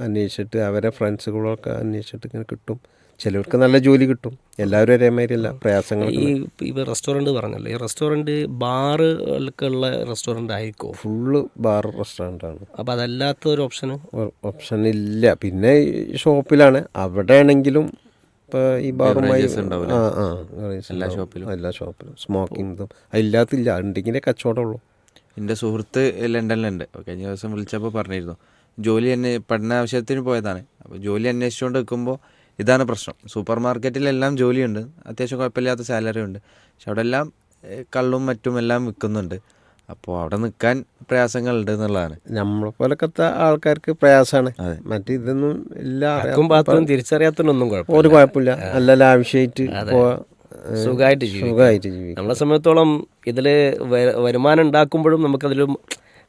അന്വേഷിച്ചിട്ട് അവരെ ഫ്രണ്ട്സുകളൊക്കെ അന്വേഷിച്ചിട്ട് ഇങ്ങനെ കിട്ടും. ചിലർക്ക് നല്ല ജോലി കിട്ടും. എല്ലാവരും ഒരേമാതിരിയല്ല. പ്രയാസങ്ങൾ ഈ ഇപ്പോൾ റെസ്റ്റോറന്റ് പറഞ്ഞല്ലോ. ഈ റെസ്റ്റോറന്റ് ബാറുകൾക്കുള്ള റെസ്റ്റോറന്റ് ആയിരിക്കും? ഫുള്ള് ബാർ റെസ്റ്റോറന്റാണ് അപ്പോൾ അതല്ലാത്ത ഒരു ഓപ്ഷന്? ഓപ്ഷൻ ഇല്ല. പിന്നെ ഈ ഷോപ്പിലാണ്. അവിടെ ആണെങ്കിലും ഇപ്പോൾ ഈ ബാറുമായി ആ ആ എല്ലാ ഷോപ്പിലും? എല്ലാ ഷോപ്പിലും. സ്മോക്കിംഗ് ഇതും. അതില്ലാത്തില്ല. ഉണ്ടെങ്കിലേ കച്ചവടമുള്ളൂ എന്റെ സുഹൃത്ത് ലണ്ടനിലുണ്ട്. അപ്പോൾ കഴിഞ്ഞ ദിവസം വിളിച്ചപ്പോൾ പറഞ്ഞിരുന്നു. ജോലി അന്വേ പഠന ആവശ്യത്തിന് പോയതാണ്. അപ്പോൾ ജോലി അന്വേഷിച്ചുകൊണ്ട് നിൽക്കുമ്പോൾ ഇതാണ് പ്രശ്നം. സൂപ്പർ മാർക്കറ്റിലെല്ലാം ജോലിയുണ്ട്. അത്യാവശ്യം കുഴപ്പമില്ലാത്ത സാലറി ഉണ്ട്. പക്ഷെ അവിടെ എല്ലാം കള്ളും മറ്റും എല്ലാം വിൽക്കുന്നുണ്ട്. അപ്പോൾ അവിടെ നിൽക്കാൻ പ്രയാസങ്ങളുണ്ട് എന്നുള്ളതാണ്. നമ്മളെ പോലൊക്കത്തെ ആൾക്കാർക്ക് പ്രയാസമാണ് അതെ. മറ്റേ ഇതൊന്നും ഇല്ല. തിരിച്ചറിയാത്തതിനൊന്നും കുഴപ്പമില്ല. ഒരു കുഴപ്പമില്ല. നല്ല ലാവിഷായിട്ട് പോവാ. സുഖമായിട്ട് ജീവിക്കാം. സുഖമായിട്ട് ജീവിക്കാം. നമ്മളെ സമയത്തോളം ഇതിൽ വരുമാനം ഉണ്ടാക്കുമ്പോഴും നമുക്കതിൽ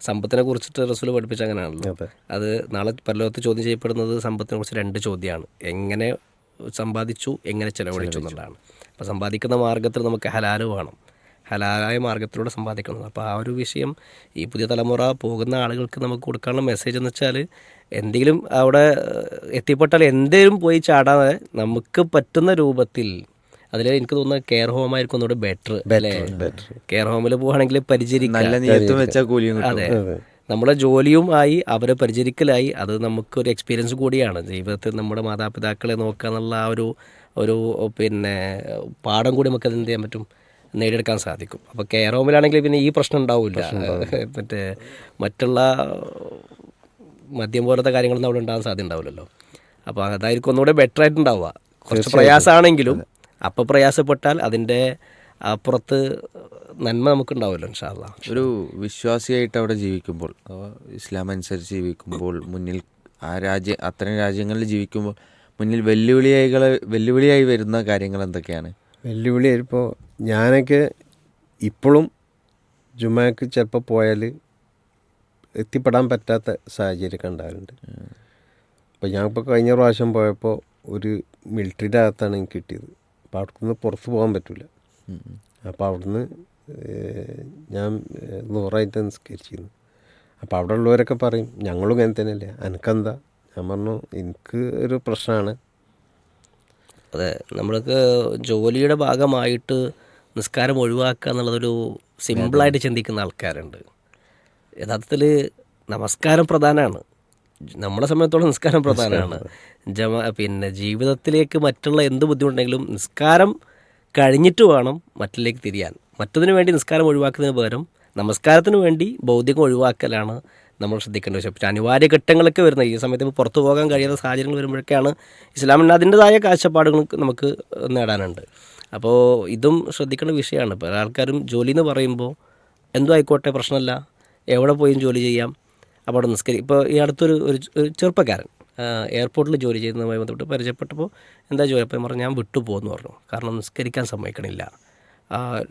സമ്പത്തിനെ കുറിച്ചിട്ട് റസൂൽ പഠിപ്പിച്ച അങ്ങനെയാണല്ലോ. അത്. നാളെ പരലോകത്ത് ചോദ്യം ചെയ്യപ്പെടുന്നത് സമ്പത്തിനെ കുറിച്ച് രണ്ട് ചോദ്യമാണ്. എങ്ങനെ സമ്പാദിച്ചു എങ്ങനെ ചെലവഴിച്ചു എന്നുള്ളതാണ്. അപ്പോൾ സമ്പാദിക്കുന്ന മാർഗത്തിൽ നമുക്ക് ഹലാൽ വേണം. ഹലാലായ മാർഗത്തിലൂടെ സമ്പാദിക്കണം. അപ്പോൾ ആ ഒരു വിഷയം ഈ പുതിയ തലമുറ പോകുന്ന ആളുകൾക്ക് നമുക്ക് കൊടുക്കാനുള്ള മെസ്സേജ് എന്ന് വെച്ചാൽ എന്തെങ്കിലും അവിടെ എത്തിപ്പെട്ടാൽ എന്തെങ്കിലും പോയി ചാടാതെ നമുക്ക് പറ്റുന്ന രൂപത്തിൽ അതിൽ എനിക്ക് തോന്നുന്നത് കെയർ ഹോം ആയിരിക്കും ഒന്നുകൂടെ ബെറ്റർ അല്ലേ? കെയർ ഹോമിൽ പോവുകയാണെങ്കിൽ പരിചരിക്കും. അതെ. നമ്മുടെ ജോലിയും ആയി അവരെ പരിചരിക്കലായി അത് നമുക്കൊരു എക്സ്പീരിയൻസ് കൂടിയാണ്. ജീവിതത്തിൽ നമ്മുടെ മാതാപിതാക്കളെ നോക്കുക എന്നുള്ള ആ ഒരു ഒരു പിന്നെ പാഠം കൂടി നമുക്ക് എന്ത് ചെയ്യാൻ പറ്റും? നേടിയെടുക്കാൻ സാധിക്കും. അപ്പോൾ കെയർ ഹോമിലാണെങ്കിൽ പിന്നെ ഈ പ്രശ്നം ഉണ്ടാവില്ല. മറ്റേ മറ്റുള്ള മദ്യം പോലത്തെ കാര്യങ്ങളൊന്നും അവിടെ ഉണ്ടാകാൻ സാധ്യത ഉണ്ടാവില്ലല്ലോ. അപ്പോൾ അതായിരിക്കും ഒന്നുകൂടെ ബെറ്റർ ആയിട്ടുണ്ടാവുക. കുറച്ച് പ്രയാസമാണെങ്കിലും അപ്പോൾ പ്രയാസപ്പെട്ടാൽ അതിന്റെ അപ്പുറത്ത് നന്മ നമുക്കുണ്ടാവുമല്ലോ ഇൻഷാല്ല ഒരു വിശ്വാസിയായിട്ട് അവിടെ ജീവിക്കുമ്പോൾ ഇസ്ലാം അനുസരിച്ച് ജീവിക്കുമ്പോൾ മുന്നിൽ ആ രാജ്യ അത്തരം രാജ്യങ്ങളിൽ ജീവിക്കുമ്പോൾ മുന്നിൽ വെല്ലുവിളികൾ വെല്ലുവിളിയായി വരുന്ന കാര്യങ്ങൾ എന്തൊക്കെയാണ്? വെല്ലുവിളി ഇപ്പോൾ ഞാനൊക്കെ ഇപ്പോഴും ജുമാക്ക് ചിലപ്പോൾ പോയാൽ എത്തിപ്പെടാൻ പറ്റാത്ത സാഹചര്യമൊക്കെ ഉണ്ടാകുന്നുണ്ട് അപ്പോൾ ഞാനിപ്പോൾ കഴിഞ്ഞ പ്രാവശ്യം പോയപ്പോൾ ഒരു മിലിറ്ററിയുടെ അകത്താണ് എനിക്ക് കിട്ടിയത്. അപ്പോൾ നിന്ന് പുറത്ത് പോകാൻ പറ്റില്ല അപ്പോൾ അവിടുന്ന് ഞാൻ നൂറായിട്ട് നിസ്കരിച്ചിരുന്നു. അപ്പോൾ അവിടെ ഉള്ളവരൊക്കെ പറയും ഞങ്ങളും ഇങ്ങനെ തന്നെയല്ലേ? എനിക്കെന്താ ഞാൻ പറഞ്ഞു എനിക്ക് ഒരു പ്രശ്നമാണ്. അതെ നമ്മൾക്ക് ജോലിയുടെ ഭാഗമായിട്ട് നിസ്കാരം ഒഴിവാക്കുക എന്നുള്ളതൊരു സിമ്പിളായിട്ട് ചിന്തിക്കുന്ന ആൾക്കാരുണ്ട്. യഥാർത്ഥത്തിൽ നമസ്കാരം പ്രധാനമാണ്. നമ്മളെ സംബന്ധിച്ചോളം നിസ്കാരം പ്രധാനമാണ്. ജമ പിന്നെ ജീവിതത്തിലേക്ക് മറ്റുള്ള എന്ത് ബുദ്ധിമുട്ടുണ്ടെങ്കിലും നിസ്കാരം കഴിഞ്ഞിട്ട് വേണം മറ്റിലേക്ക് തിരിയാൻ. മറ്റതിനു വേണ്ടി നിസ്കാരം ഒഴിവാക്കുന്നതിന് പകരം നമസ്കാരത്തിന് വേണ്ടി ഭൗതികം ഒഴിവാക്കലാണ് നമ്മൾ ശ്രദ്ധിക്കേണ്ട വിഷയം പക്ഷേ അനിവാര്യ ഘട്ടങ്ങളൊക്കെ വരുന്നത് ഈ സമയത്ത് ഇപ്പോൾ പുറത്തു പോകാൻ കഴിയാത്ത സാഹചര്യങ്ങൾ വരുമ്പോഴൊക്കെയാണ് ഇസ്ലാമിന്റെ അതിന്റെതായ കാഴ്ചപ്പാടുകൾ നമുക്ക് നേടാനുണ്ട്. അപ്പോൾ ഇതും ശ്രദ്ധിക്കേണ്ട വിഷയമാണ്. പല ആൾക്കാരും ജോലി എന്ന് പറയുമ്പോൾ എന്തോ ആയിക്കോട്ടെ പ്രശ്നമല്ല. എവിടെ പോയും ജോലി ചെയ്യാം. അപ്പോൾ അവിടെ നിസ്കരി ഇപ്പോൾ ഈ അടുത്തൊരു ഒരു ചെറുപ്പക്കാരൻ എയർപോർട്ടിൽ ജോലി ചെയ്യുന്നതുമായി ബന്ധപ്പെട്ട് പരിചയപ്പെട്ടപ്പോൾ എന്താ ജോലി അപ്പോൾ ഞാൻ പറഞ്ഞു ഞാൻ വിട്ടുപോകുമെന്ന് പറഞ്ഞു. കാരണം നിസ്കരിക്കാൻ സമ്മതിക്കണില്ല.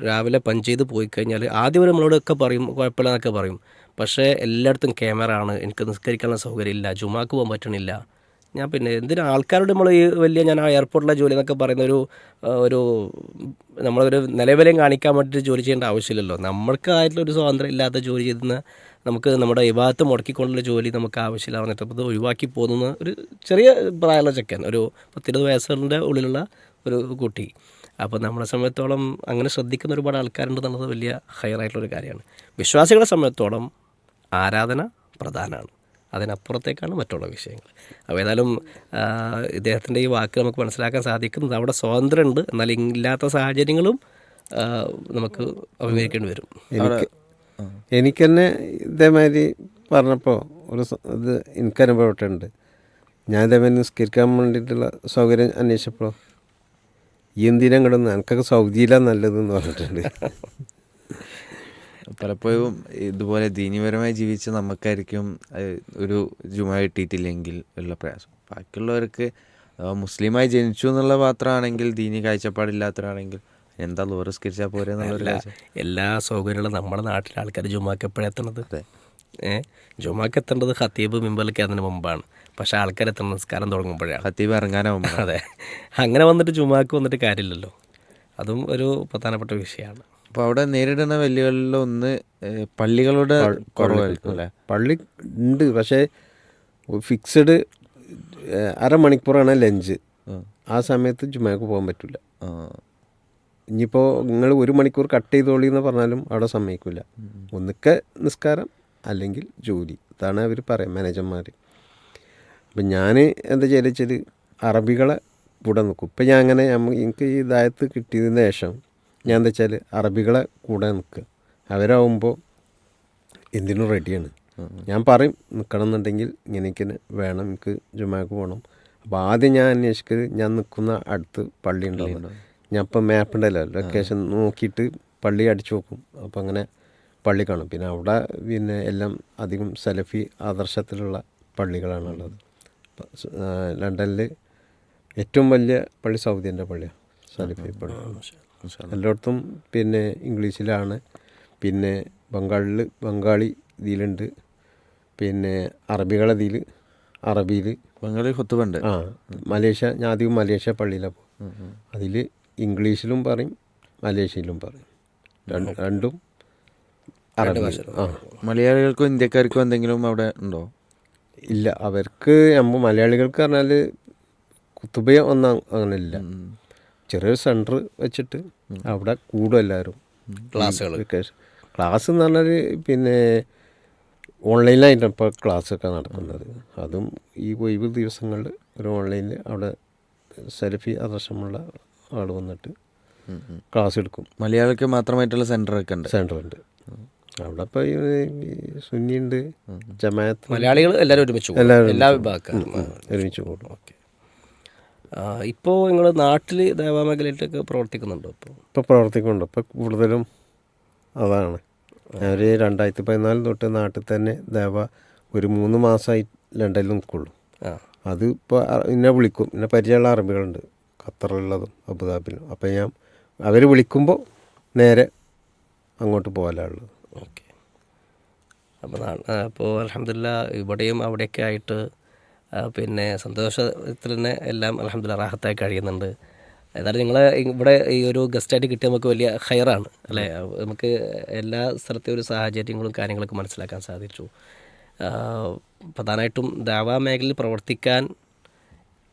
രാവിലെ പഞ്ച് ചെയ്ത് പോയി കഴിഞ്ഞാൽ ആദ്യം നമ്മളോടൊക്കെ പറയും കുഴപ്പമില്ല എന്നൊക്കെ പറയും. പക്ഷേ എല്ലായിടത്തും ക്യാമറ ആണ്. എനിക്ക് നിസ്കരിക്കാനുള്ള സൗകര്യമില്ല. ജുമാക്ക് പോകാൻ പറ്റണില്ല. ഞാൻ പിന്നെ എന്തിനാ? ആൾക്കാരോട് നമ്മൾ ഈ വലിയ ഞാൻ ആ എയർപോർട്ടിലെ ജോലി എന്നൊക്കെ പറയുന്ന ഒരു ഒരു നമ്മളൊരു നിലവിലയും കാണിക്കാൻ വേണ്ടിയിട്ട് ജോലി ചെയ്യേണ്ട ആവശ്യമില്ലല്ലോ. നമ്മൾക്കായിട്ടുള്ള ഒരു സ്വാതന്ത്ര്യം ഇല്ലാത്ത ജോലി ചെയ്യുന്ന നമുക്ക് നമ്മുടെ വിഭാഗത്ത് മുടക്കിക്കൊണ്ടുള്ള ജോലി നമുക്ക് ആവശ്യമില്ല അപ്പോൾ ഇത് ഒഴിവാക്കി പോകുന്ന ഒരു ചെറിയ പ്രായമുള്ള ചെക്കൻ ഒരു പത്തിരുപത് വയസ്സുകളുടെ ഉള്ളിലുള്ള ഒരു കുട്ടി. അപ്പോൾ നമ്മളെ സമയത്തോളം അങ്ങനെ ശ്രദ്ധിക്കുന്ന ഒരുപാട് ആൾക്കാരുണ്ട് എന്നുള്ളത് വലിയ ഹയറായിട്ടുള്ളൊരു കാര്യമാണ്. വിശ്വാസികളെ സമയത്തോളം ആരാധന പ്രധാനമാണ്. അതിനപ്പുറത്തേക്കാണ് മറ്റുള്ള വിഷയങ്ങൾ. അപ്പോൾ ഏതായാലും ഇദ്ദേഹത്തിന്റെ ഈ വാക്ക് നമുക്ക് മനസ്സിലാക്കാൻ സാധിക്കുന്നത് അവിടെ സ്വാതന്ത്ര്യമുണ്ട്. എന്നാൽ ഇല്ലാത്ത സാഹചര്യങ്ങളും നമുക്ക് അഭിമുഖീകരിക്കേണ്ടി വരും. എനിക്ക് എനിക്ക് തന്നെ ഇതേമാതിരി പറഞ്ഞപ്പോൾ ഒരു ഇത് എനിക്ക് അനുഭവപ്പെട്ടുണ്ട് ഞാൻ ഇതേമാതിരി നിസ്കരിക്കാൻ വേണ്ടിയിട്ടുള്ള സൗകര്യം അന്വേഷിച്ചപ്പോൾ ഈ എന്തിനാ കിടന്ന് എനിക്കൊക്കെ സൗദിയിലാണ് നല്ലതെന്ന് പറഞ്ഞിട്ടുണ്ട്. പലപ്പോഴും ഇതുപോലെ ദീനീപരമായി ജീവിച്ച് നമുക്കായിരിക്കും ഒരു ജുമ കിട്ടിയിട്ടില്ലെങ്കിൽ ഉള്ള പ്രയാസം. ബാക്കിയുള്ളവർക്ക് മുസ്ലിമായി ജനിച്ചു എന്നുള്ള മാത്രമാണെങ്കിൽ ദീനി കാഴ്ചപ്പാടില്ലാത്തവരാണെങ്കിൽ എന്താ ലോറിസ്കരിച്ചാൽ പോരെ എന്നുള്ള എല്ലാ സൗകര്യങ്ങളും നമ്മുടെ നാട്ടിലെ ആൾക്കാർ ജുമാക്ക് എപ്പോഴെത്തണത് ഏഹ് ജുമാക്ക് എത്തേണ്ടത് ഹത്തീബ് മിമ്പലൊക്കെ അതിന് മുമ്പാണ്. പക്ഷെ ആൾക്കാർ എത്തുന്ന നിസ്കാരം തുടങ്ങുമ്പോഴാണ്. ഹത്തീബ് ഇറങ്ങാനോ അതെ. അങ്ങനെ വന്നിട്ട് ജുമാക്ക് വന്നിട്ട് കാര്യമില്ലല്ലോ. അതും ഒരു പ്രധാനപ്പെട്ട വിഷയമാണ്. അപ്പോൾ അവിടെ നേരിടുന്ന വെല്ലുവിളികളിൽ ഒന്ന് പള്ളികളുടെ കുറവായിരിക്കും അല്ലേ? പള്ളി ഉണ്ട് പക്ഷേ ഫിക്സഡ് അരമണിക്കൂറാണ് ലഞ്ച്. ആ. സമയത്ത് ജുമാക്ക് പോകാൻ പറ്റില്ല ഇനിയിപ്പോൾ നിങ്ങൾ ഒരു മണിക്കൂർ കട്ട് ചെയ്തോളി എന്ന് പറഞ്ഞാലും അവിടെ സമ്മതിക്കില്ല ഒന്നിക്കെ നിസ്കാരം അല്ലെങ്കിൽ ജോലി ഇതാണ് അവർ പറയാം മാനേജർമാർ അപ്പം ഞാൻ എന്താ ചെയ്യൽ വെച്ചാൽ അറബികളെ കൂടെ നിൽക്കും ഇപ്പം ഞാൻ അങ്ങനെ എനിക്ക് ഈ ഇതായത്ത് കിട്ടിയതിന് ശേഷം ഞാൻ എന്താ വെച്ചാൽ അറബികളെ കൂടെ നിൽക്കുക അവരാകുമ്പോൾ എന്തിനും റെഡിയാണ് ഞാൻ പറയും നിൽക്കണം എന്നുണ്ടെങ്കിൽ ഇങ്ങനെയൊക്കെ വേണം എനിക്ക് ജുമാക്ക് പോകണം അപ്പോൾ ആദ്യം ഞാൻ അന്വേഷിക്കുന്നത് ഞാൻ നിൽക്കുന്ന അടുത്ത് പള്ളി ഉണ്ടാവും ഞാൻ ഇപ്പം മാപ്പ് ഉണ്ടല്ലോ ലൊക്കേഷൻ നോക്കിയിട്ട് പള്ളി അടിച്ചു നോക്കും അപ്പോൾ അങ്ങനെ പള്ളി കാണും. പിന്നെ അവിടെ പിന്നെ എല്ലാം അധികം സലഫി ആദർശത്തിലുള്ള പള്ളികളാണ് ഉള്ളത്. ലണ്ടനിൽ ഏറ്റവും വലിയ പള്ളി സൗദിന്റെ പള്ളിയാണ് സലഫി പള്ളി. എല്ലായിടത്തും പിന്നെ ഇംഗ്ലീഷിലാണ്. പിന്നെ ബംഗാളിൽ ബംഗാളി ഇതിലുണ്ട്. പിന്നെ അറബികളെ ഇതിൽ അറബിയിൽ ബംഗാളി കൊത്തുപണ്ട് ആ മലേഷ്യ ഞാൻ അധികം മലേഷ്യ പള്ളിയിലാണ് പോകും അതിൽ ഇംഗ്ലീഷിലും പറയും മലേഷ്യയിലും പറയും. രണ്ട്- രണ്ടും അറബി. ആ. മലയാളികൾക്കും ഇന്ത്യക്കാർക്കും എന്തെങ്കിലും അവിടെ ഉണ്ടോ? ഇല്ല അവർക്ക് നമ്മൾ മലയാളികൾക്ക് പറഞ്ഞാൽ കുത്തുബയ ഒന്നും അങ്ങനെ ഇല്ല ചെറിയൊരു സെന്റർ വെച്ചിട്ട് അവിടെ കൂടും എല്ലാവരും. ക്ലാസ്സുകൾ ക്ലാസ് എന്ന് പറഞ്ഞാൽ പിന്നെ ഓൺലൈനിലായിട്ട് ഇപ്പോൾ ക്ലാസ്സൊക്കെ നടക്കുന്നത് അതും ഈ ഒഴിവ് ദിവസങ്ങളിൽ ഒരു ഓൺലൈനിൽ അവിടെ സെൽഫി ആദർശമുള്ള ആൾ വന്നിട്ട് ക്ലാസ് എടുക്കും. മലയാളിക്ക് മാത്രമായിട്ടുള്ള സെന്റർ ഒക്കെ ഉണ്ട്. സെന്ററുണ്ട്. അവിടെ ഇപ്പോൾ സുന്നിയുണ്ട് ജമാഅത്ത്. മലയാളികൾ എല്ലാവരും ഒരുമിച്ച്. എല്ലാവരും എല്ലാ വിഭാഗക്കാരും. ഒരുമിച്ച് കൂടും. ഓക്കെ. ഇപ്പോൾ നിങ്ങൾ നാട്ടിൽ ദേവാമേഖലയിലൊക്കെ പ്രവർത്തിക്കുന്നുണ്ടോ ഇപ്പോൾ ഇപ്പോൾ പ്രവർത്തിക്കുന്നുണ്ട്. ഇപ്പോൾ കൂടുതലും അതാണ്. ഒരു രണ്ടായിരത്തി പതിനാല് തൊട്ട് നാട്ടിൽ തന്നെ ദേവ ഒരു മൂന്ന് മാസമായി ലണ്ടനിൽ നിൽക്കുള്ളൂ. അത് ഇപ്പോൾ എന്നെ വിളിക്കും. എന്നെ പരിചയമുള്ള അറബികളുണ്ട്. ഖത്തറിലുള്ളതും അബുദാബിലും അപ്പോൾ ഞാൻ അവർ വിളിക്കുമ്പോൾ നേരെ അങ്ങോട്ട് പോകാനുള്ളത് ഓക്കെ. അപ്പോൾ അപ്പോൾ അലഹമില്ല ഇവിടെയും അവിടെയൊക്കെ ആയിട്ട് പിന്നെ സന്തോഷത്തിൽ തന്നെ എല്ലാം അലഹമില്ല റാഹത്തായി കഴിയുന്നുണ്ട്. ഏതായാലും നിങ്ങൾ ഇവിടെ ഈ ഒരു ഗസ്റ്റായിട്ട് കിട്ടിയ നമുക്ക് വലിയ ഹയറാണ് അല്ലേ? നമുക്ക് എല്ലാ സ്ഥലത്തെ ഒരു സാഹചര്യങ്ങളും കാര്യങ്ങളൊക്കെ മനസ്സിലാക്കാൻ സാധിച്ചു. പ്രധാനമായിട്ടും ദാവാ മേഖലയിൽ പ്രവർത്തിക്കാൻ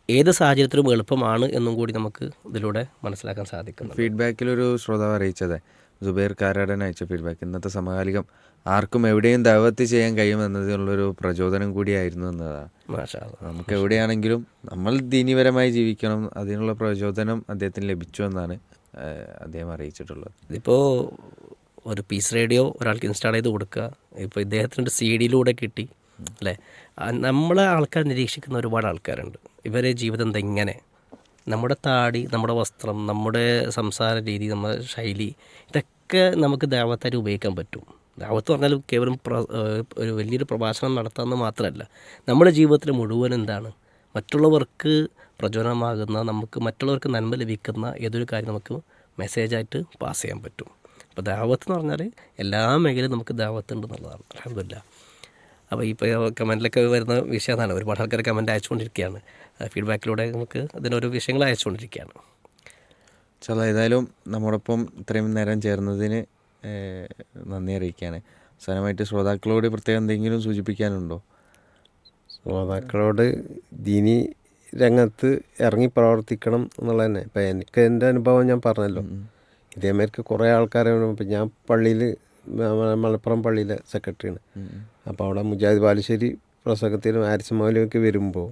ഏത് സാഹചര്യത്തിലും എളുപ്പമാണ് എന്നും കൂടി നമുക്ക് ഇതിലൂടെ മനസ്സിലാക്കാൻ സാധിക്കും ഫീഡ്ബാക്കിൽ ഒരു ശ്രോതാവ് അറിയിച്ചത്. സുബൈർ കാരാടൻ അയച്ച ഫീഡ്ബാക്ക് ഇന്നത്തെ സമകാലികം ആർക്കും എവിടെയും ദൈവത്തി ചെയ്യാൻ കഴിയുമെന്നതിനുള്ളൊരു പ്രചോദനം കൂടിയായിരുന്നു എന്നതാണ്. നമുക്ക് എവിടെയാണെങ്കിലും നമ്മൾ ദീനീപരമായി ജീവിക്കണം അതിനുള്ള പ്രചോദനം അദ്ദേഹത്തിന് ലഭിച്ചു എന്നാണ് അദ്ദേഹം അറിയിച്ചിട്ടുള്ളത്. ഇതിപ്പോൾ ഒരു പീസ് റേഡിയോ ഒരാൾക്ക് ഇൻസ്റ്റാൾ ചെയ്ത് കൊടുക്കുക. ഇപ്പോൾ ഇദ്ദേഹത്തിന്റെ സി ഡിയിലൂടെ കിട്ടി അല്ലേ? നമ്മളെ ആൾക്കാർ നിരീക്ഷിക്കുന്ന ഒരുപാട് ആൾക്കാരുണ്ട്. ഇവരെ ജീവിതം ഇതെങ്ങനെ നമ്മുടെ താടി നമ്മുടെ വസ്ത്രം നമ്മുടെ സംസാര രീതി നമ്മുടെ ശൈലി ഇതൊക്കെ നമുക്ക് ദാവത്തായിട്ട് ഉപയോഗിക്കാൻ പറ്റും. ദാവത്ത് പറഞ്ഞാൽ കേവലം ഒരു വലിയൊരു പ്രഭാഷണം നടത്താമെന്ന് മാത്രമല്ല നമ്മുടെ ജീവിതത്തിൽ മുഴുവൻ എന്താണ്? മറ്റുള്ളവർക്ക് പ്രചോദനമാകുന്ന നമുക്ക് മറ്റുള്ളവർക്ക് നന്മ ലഭിക്കുന്ന ഏതൊരു കാര്യം നമുക്ക് മെസ്സേജായിട്ട് പാസ് ചെയ്യാൻ പറ്റും. അപ്പോൾ ദാവത്ത് എന്ന് പറഞ്ഞാൽ എല്ലാ മേഖലയും നമുക്ക് ദാവത്ത് ഉണ്ട് എന്നുള്ളതാണ്. അലഹമില്ല അപ്പോൾ ഇപ്പോൾ കമന്റിലൊക്കെ വരുന്ന വിഷയം അതാണ്. ഒരുപാട് ആൾക്കാർ കമന്റ് അയച്ചുകൊണ്ടിരിക്കുകയാണ് ഫീഡ്ബാക്കിലൂടെ നമുക്ക് അതിനൊരു വിഷയങ്ങൾ അയച്ചുകൊണ്ടിരിക്കുകയാണ് ചല ഏതായാലും നമ്മോടൊപ്പം ഇത്രയും നേരം ചേർന്നതിന് നന്ദി അറിയിക്കുകയാണ് അവസാനമായിട്ട് ശ്രോതാക്കളോട് പ്രത്യേകം എന്തെങ്കിലും സൂചിപ്പിക്കാനുണ്ടോ? ശ്രോതാക്കളോട് ദീനി രംഗത്ത് ഇറങ്ങി പ്രവർത്തിക്കണം എന്നുള്ളത് തന്നെ ഇപ്പം എനിക്ക് എന്റെ അനുഭവം ഞാൻ പറഞ്ഞല്ലോ. ഇതേമാതിരിക്ക് കുറേ ആൾക്കാരെ ഇപ്പം ഞാൻ പള്ളിയിൽ മലപ്പുറം പള്ളിയിലെ സെക്രട്ടറിയാണ്. അപ്പോൾ അവിടെ മുജാഹിദ് ബാലുശ്ശേരി പ്രസംഗത്തിലും ആരിസ് മൗലിയൊക്കെ വരുമ്പോൾ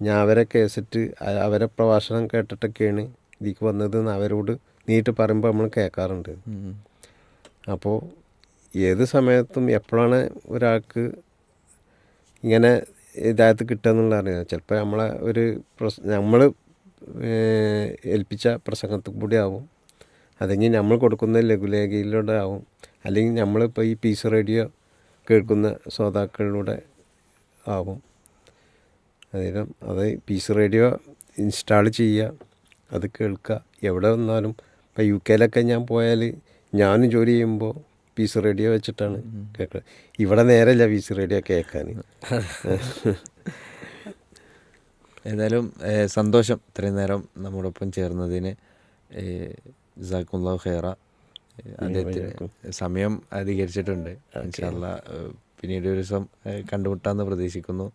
ഞാൻ അവരെ കേസിട്ട് അവരെ പ്രഭാഷണം കേട്ടിട്ടൊക്കെയാണ് ഇതിക്ക് വന്നതെന്ന് അവരോട് നീട്ട് പറയുമ്പോൾ നമ്മൾ കേൾക്കാറുണ്ട് അപ്പോൾ ഏത് സമയത്തും എപ്പോഴാണ് ഒരാൾക്ക് ഇങ്ങനെ ഇതായത് കിട്ടുക എന്നുള്ള അറിയാം ചിലപ്പോൾ നമ്മളെ ഒരു പ്രസ് നമ്മൾ ഏൽപ്പിച്ച പ്രസംഗത്തിൽ കൂടി ആവും. അല്ലെങ്കിൽ നമ്മൾ കൊടുക്കുന്ന ലഘുലേഖയിലൂടെ ആവും. അല്ലെങ്കിൽ നമ്മളിപ്പോൾ ഈ പീസ് റേഡിയോ കേൾക്കുന്ന ശ്രോതാക്കളിലൂടെ ആവും. അന്നേരം അത് പീസ് റേഡിയോ ഇൻസ്റ്റാൾ ചെയ്യുക അത് കേൾക്കുക. എവിടെ വന്നാലും ഇപ്പോൾ യു കെയിലൊക്കെ ഞാൻ പോയാൽ ഞാനും ജോലി ചെയ്യുമ്പോൾ പീസ് റേഡിയോ വെച്ചിട്ടാണ് കേൾക്കുക ഇവിടെ നേരല്ല പീസ് റേഡിയോ കേൾക്കാൻ ഏതായാലും സന്തോഷം ഇത്രയും നേരം നമ്മോടൊപ്പം ചേർന്നതിന്. ജസാക്കുള്ള ഖേറ. അദ്ദേഹത്തിന് സമയം അധികരിച്ചിട്ടുണ്ട്. ഇൻഷാല്ല പിന്നീട് ഒരു ദിവസം കണ്ടുമുട്ടാന്ന് പ്രതീക്ഷിക്കുന്നു.